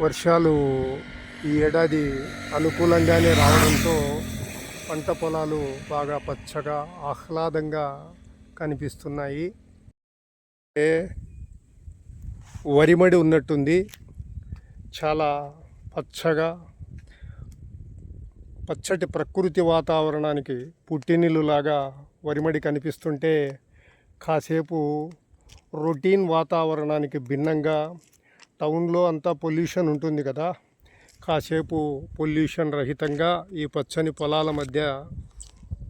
వర్షాలు ఈ ఏడాది అనుకూలంగానే రావడంతో పంట పొలాలు బాగా పచ్చగా ఆహ్లాదంగా కనిపిస్తున్నాయి. వరిమడి ఉన్నట్టుంది. చాలా పచ్చగా పచ్చటి ప్రకృతి వాతావరణానికి పుట్టినిల్లులాగా వరిమడి కనిపిస్తుంటే కాసేపు రొటీన్ వాతావరణానికి భిన్నంగా టౌన్లో అంతా పొల్యూషన్ ఉంటుంది కదా. కాసేపు పొల్యూషన్ రహితంగా ఈ పచ్చని పొలాల మధ్య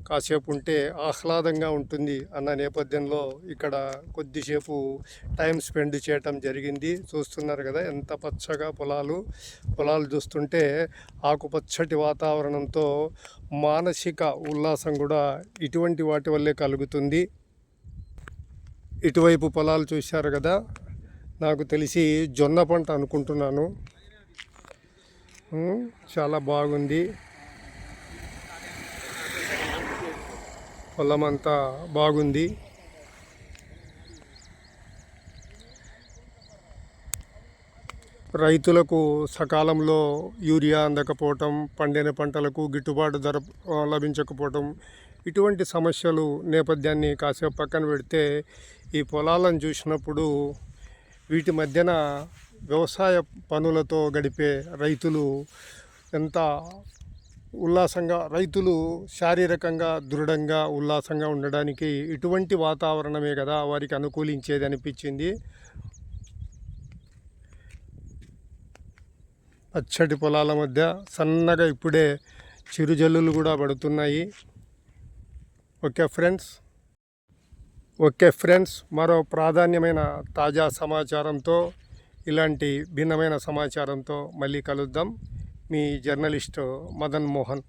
కాసేపు ఉంటే ఆహ్లాదంగా ఉంటుంది అన్న నేపథ్యంలో ఇక్కడ కొద్దిసేపు టైం స్పెండ్ చేయటం జరిగింది. చూస్తున్నారు కదా ఎంత పచ్చగా పొలాలు. పొలాలు చూస్తుంటే ఆకుపచ్చటి వాతావరణంతో మానసిక ఉల్లాసం కూడా ఇటువంటి వాటి వల్లే కలుగుతుంది. ఇటువైపు పొలాలు చూశారు కదా. నాకు తెలిసి జొన్న పంట అనుకుంటున్నాను. చాలా బాగుంది. పొలం అంతా బాగుంది. రైతులకు సకాలంలో యూరియా అందకపోవటం పండిన పంటలకు గిట్టుబాటు ధర లభించకపోవటం ఇటువంటి సమస్యలు నేపథ్యాన్ని కాసేపు పక్కన పెడితే ఈ పొలాలను చూసినప్పుడు వీటి మధ్యన వ్యవసాయ పనులతో గడిపే రైతులు ఎంత ఉల్లాసంగా రైతులు శారీరకంగా దృఢంగా ఉల్లాసంగా ఉండడానికి ఇటువంటి వాతావరణమే కదా వారికి అనుకూలించేది అనిపించింది. పచ్చటి పొలాల మధ్య సన్నగా ఇప్పుడే చిరుజల్లులు కూడా పడుతున్నాయి. Okay friends. ఓకే ఫ్రెండ్స్ మరో ప్రాధాన్యమైన తాజా సమాచారంతో ఇలాంటి భిన్నమైన సమాచారంతో మళ్ళీ కలుద్దాం. మీ జర్నలిస్టు మదన్ మోహన్.